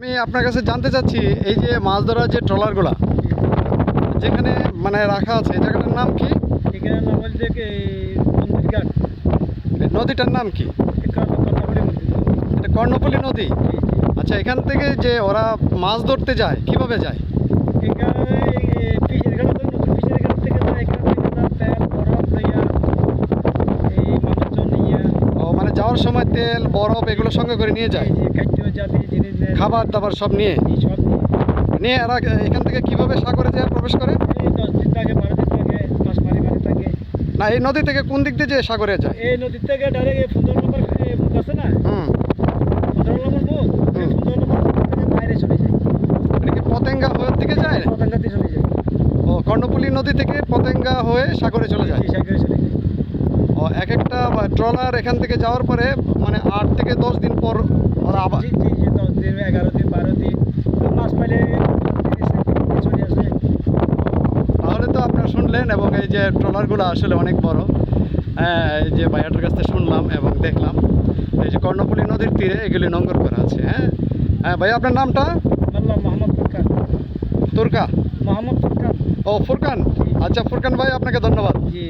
আমি আপনার কাছে জানতে চাচ্ছি এই যে মাছ ধরার যে ট্রলারগুলা যেখানে মানে রাখা আছে এই জায়গাটার নাম কি? এখানে নাম হচ্ছে কি মন্দির ঘাট নদীটার নাম কি? কর্ণপল্লী এটা কর্ণফুলী নদী? আচ্ছা এখান থেকে যে ওরা মাছ ধরতে যায় কীভাবে যায়? এখানে ফিশের ঘাট আছে নতুন ফিশের ঘাট থেকে যায় এখান থেকে যায় তেল বরফ লইয়া এই মানুষজন নিয়ে ও মানে যাওয়ার সময় তেল বরফ এগুলো সঙ্গে করে নিয়ে যায়। খাবার দাবার সব নিয়ে। নিয়ে। এরা এখান থেকে কীভাবে সাগরে যায় প্রবেশ করে? না এই নদী থেকে কোন দিক দিয়ে যে সাগরে যায়? এই নদীর থেকে ডাইরেক্ট পনেরো নম্বর আছে না? হুম। পনেরো নম্বর মুখ বাইরে চলে যায়। এটা কি পতেঙ্গা হওয়ার দিকে যায়? চলে যায়। ও নদী থেকে পতেঙ্গা হয়ে সাগরে চলে যায়। সাইকেলে চলে যায়। এক একটা ট্রলার এখান থেকে যাওয়ার পরে মানে আট থেকে দশ দিন পর ওরা আবার দশ দিন এগারো দিন বারো দিন পাইলে আসে তাহলে তো আপনারা শুনলেন এবং এই যে ট্রলারগুলো আসলে অনেক বড়। হ্যাঁ এই যে ভাইয়াটার কাছ থেকে শুনলাম এবং দেখলাম। এই যে কর্ণফুলী নদীর তীরে এগুলি নোংর করা আছে হ্যাঁ? হ্যাঁ ভাই আপনার নামটা? মোহাম্মদ তুর্কা? মোহাম্মদ ফুরকান। ও ফুরকান। আচ্ছা ফুরকান ভাই আপনাকে ধন্যবাদ। জি।